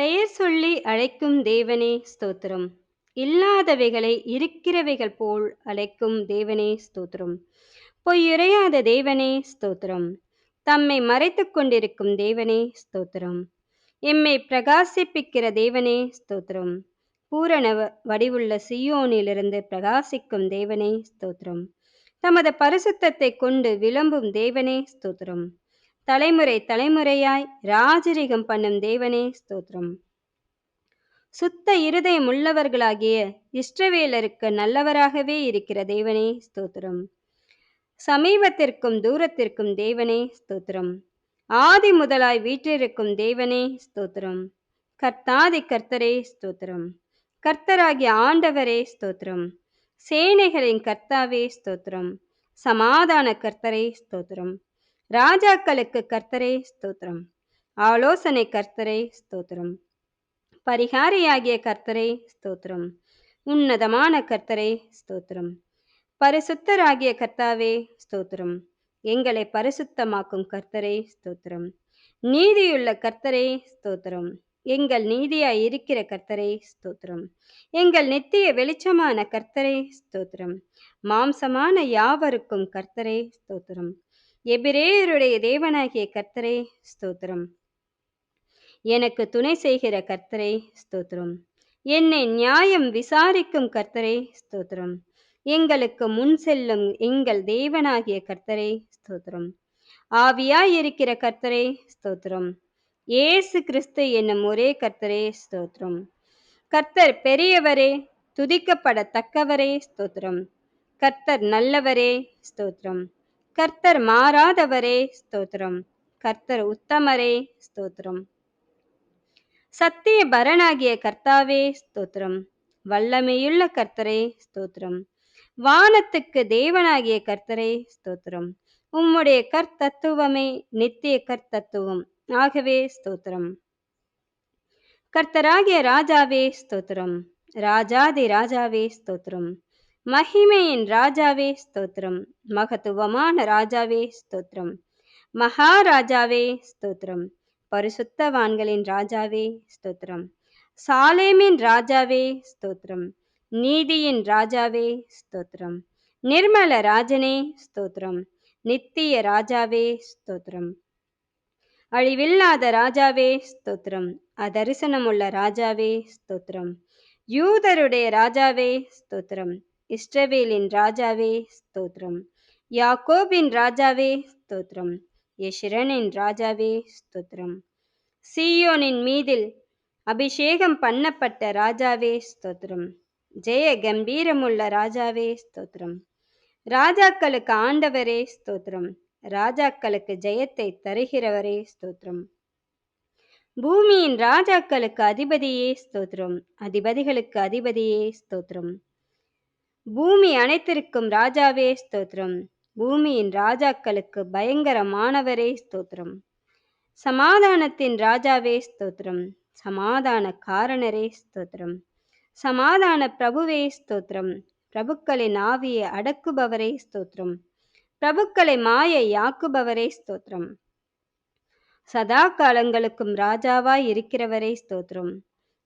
பெயர் சொல்லி அழைக்கும் தேவனே ஸ்தோத்திரம். இல்லாதவைகளை இருக்கிறவைகள் போல் அழைக்கும் தேவனே ஸ்தோத்திரம். பொய்யுரையாத தேவனே ஸ்தோத்திரம். தம்மை மறைத்துக் கொண்டிருக்கும் தேவனே ஸ்தோத்திரம். எம்மை பிரகாசிப்பிக்கிற தேவனே ஸ்தோத்திரம். பூரண வடிவுள்ள சியோனிலிருந்து பிரகாசிக்கும் தேவனே ஸ்தோத்திரம். தமது பரிசுத்தத்தை கொண்டு விளம்பும் தேவனே ஸ்தோத்திரம். தலைமுறை தலைமுறையாய் ராஜரிகம் பண்ணும் தேவனே ஸ்தோத்திரம். சுத்த இருதயம் உள்ளவர்களாகிய இஷ்டவேலருக்கு நல்லவராகவே இருக்கிற தேவனே ஸ்தோத்திரம். சமீபத்திற்கும் தூரத்திற்கும் தேவனே ஸ்தோத்திரம். ஆதி முதலாய் வீற்றிருக்கும் தேவனே ஸ்தோத்திரம். கர்த்தாதி கர்த்தரே ஸ்தோத்திரம். கர்த்தராகிய ஆண்டவரே ஸ்தோத்திரம். சேனைகளின் கர்த்தாவே ஸ்தோத்திரம். சமாதான கர்த்தரே ஸ்தோத்திரம். ராஜாக்களுக்கு கர்த்தரே ஸ்தோத்திரம். ஆலோசனை கர்த்தரே ஸ்தோத்திரம். பரிகாரியாகிய கர்த்தரே ஸ்தோத்திரம். உன்னதமான கர்த்தரே ஸ்தோத்திரம். பரிசுத்தராகிய கர்த்தாவே ஸ்தோத்திரம். எங்களை பரிசுத்தமாக்கும் கர்த்தரே ஸ்தோத்திரம். நீதியுள்ள கர்த்தரே ஸ்தோத்திரம். எங்கள் நீதியாய் இருக்கிற கர்த்தரே ஸ்தோத்திரம். எங்கள் நித்திய வெளிச்சமான கர்த்தரே ஸ்தோத்திரம். மாம்சமான யாவருக்கும் கர்த்தரே ஸ்தோத்திரம். எபிரேயருடைய தேவனாகிய கர்த்தரே ஸ்தோத்திரம். எனக்கு துணை செய்கிற கர்த்தரே ஸ்தோத்திரம். என்னை நியாயம் விசாரிக்கும் கர்த்தரே ஸ்தோத்திரம். எங்களுக்கு முன் செல்லும் எங்கள் தேவனாகிய கர்த்தரே ஸ்தோத்திரம். ஆவியாய் இருக்கிற கர்த்தரே ஸ்தோத்திரம். ஏசு கிறிஸ்து என்னும் ஒரே கர்த்தரே ஸ்தோத்திரம். கர்த்தர் பெரியவரே துதிக்கப்படத்தக்கவரே ஸ்தோத்திரம். கர்த்தர் நல்லவரே ஸ்தோத்திரம். கர்த்தர் மாறாதவரே ஸ்தோத்திரம். கர்த்தர் உத்தமரே ஸ்தோத்திரம். சத்திய பரனாகிய கர்த்தாவே ஸ்தோத்திரம். வல்லமையுள்ள கர்த்தரே ஸ்தோத்திரம். வானத்துக்கு தேவனாகிய கர்த்தரே ஸ்தோத்திரம். உம்முடைய கர்த்தத்துவமே நித்திய கர்த்தத்துவம். ஆகவே ஸ்தோத்திரம். கர்த்தராகிய ராஜாவே ஸ்தோத்திரம். ராஜாதி ராஜாவே ஸ்தோத்திரம். மகிமையின் ராஜாவே ஸ்தோத்திரம். மகத்துவமான ராஜாவே ஸ்தோத்திரம். மகாராஜாவே ஸ்தோத்திரம். பரிசுத்தவான்களின் ராஜாவே ஸ்தோத்திரம். சாலேமின் ராஜாவே ஸ்தோத்திரம். நீதியின் ராஜாவே ஸ்தோத்திரம். நிர்மல ராஜனே ஸ்தோத்திரம். நித்திய ராஜாவே ஸ்தோத்திரம். அழிவில்லாத ராஜாவே ஸ்தோத்திரம். அதரிசனமுள்ள ராஜாவே ஸ்தோத்திரம். யூதருடைய ராஜாவே ஸ்தோத்திரம். இஸ்ரவேலின் ராஜாவே ஸ்தோத்திரம். யாக்கோபின் ராஜாவே ஸ்தோத்திரம். யஷிரனின் ராஜாவே ஸ்தோத்திரம். சீயோனின் மீதில் அபிஷேகம் பண்ணப்பட்ட ராஜாவே ஸ்தோத்திரம். ஜெய கம்பீரமுள்ள ராஜாவே ஸ்தோத்திரம். ராஜாக்களுக்கு ஆண்டவரே ஸ்தோத்திரம். ராஜாக்களுக்கு ஜெயத்தை தருகிறவரே ஸ்தோத்திரம். பூமியின் ராஜாக்களுக்கு அதிபதியே ஸ்தோத்திரம். அதிபதிகளுக்கு அதிபதியே ஸ்தோத்திரம். பூமி அனைத்திற்கும் ராஜாவே ஸ்தோத்திரம். பூமியின் ராஜாக்களுக்கு பயங்கரமானவரே ஸ்தோத்திரம். சமாதானத்தின் ராஜாவே ஸ்தோத்திரம். சமாதான காரணரே ஸ்தோத்திரம். சமாதான பிரபுவே ஸ்தோத்திரம். பிரபுக்களின் ஆவியை அடக்குபவரே ஸ்தோத்திரம். பிரபுக்களை மாயை யாக்குபவரே ஸ்தோத்திரம். சதா காலங்களுக்கும் ராஜாவாய் இருக்கிறவரே ஸ்தோத்திரம்.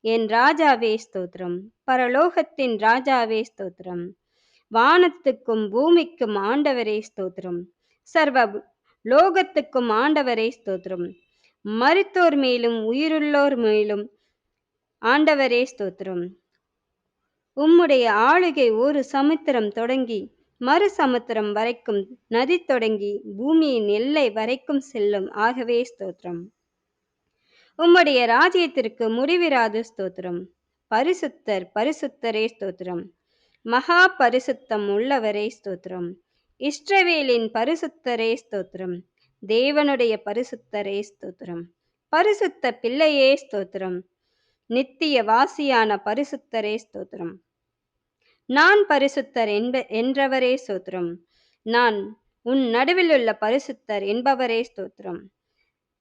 என் ராஜாவே ஸ்தோத்திரம். பரலோகத்தின் ராஜாவே ஸ்தோத்திரம். வானத்துக்கும் பூமிக்கும் ஆண்டவரே ஸ்தோத்திரம். சர்வ லோகத்துக்கும் ஆண்டவரே ஸ்தோத்திரம். மருத்தோர் மேலும் உயிருள்ளோர் மேலும் ஆண்டவரே ஸ்தோத்திரம். உம்முடைய ஆளுகை ஒரு சமுத்திரம் தொடங்கி மறு சமுத்திரம் வரைக்கும் நதி தொடங்கி பூமியின் எல்லை வரைக்கும் செல்லும். ஆகவே ஸ்தோத்திரம். உம்முடைய ராஜ்யத்திற்கு முடிவிராது ஸ்தோத்திரம். பரிசுத்தர் பரிசுத்தரே ஸ்தோத்திரம். மகா பரிசுத்தம் உள்ளவரே ஸ்தோத்திரம். இஸ்ரவேலின் பரிசுத்தரே ஸ்தோத்திரம். தேவனுடைய பரிசுத்தரே ஸ்தோத்திரம். பரிசுத்த பிள்ளையே ஸ்தோத்திரம். நித்திய வாசியான பரிசுத்தரே ஸ்தோத்திரம். நான் பரிசுத்தர் என்ப என்றவரே ஸ்தோத்திரம். நான் உன் நடுவிலுள்ள பரிசுத்தர் என்பவரே ஸ்தோத்திரம்.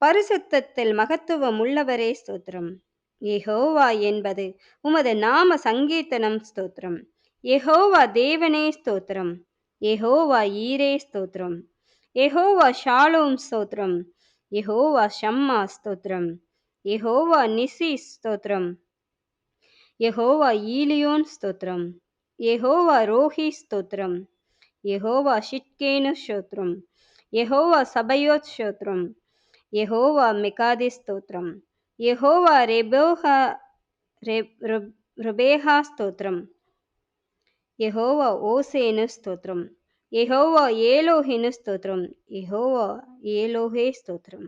பரிசுத்தத்தில் மகத்துவம் உள்ளவரே ஸ்தோத்திரம் எஹோவா என்பது உமது நாம சங்கீர்த்தனம் ஸ்தோத்திரம் எஹோவா தேவனே ஸ்தோத்திரம் எஹோவா ஈரே ஸ்தோத்திரம் எஹோவா ஷாலோம் ஸ்தோத்திரம் எஹோவா ஷம்மா ஸ்தோத்திரம் எஹோவா நிசி ஸ்தோத்திரம் எஹோவா ஈலியோன் ஸ்தோத்திரம் எஹோவா ரோஹி ஸ்தோத்திரம் எஹோவா ஷிட்கேனு ஸ்தோத்திரம் எஹோவா சபயோத் ஸ்தோத்திரம் యహోవా మికాది స్తోత్రం. యహోవా రెబోహ రుబేహా స్తోత్రం. యహోవా ఓసేను స్తోత్రం. యహోవా ఏలోహిను స్తోత్రం. యహోవా ఏలోహే స్తోత్రం.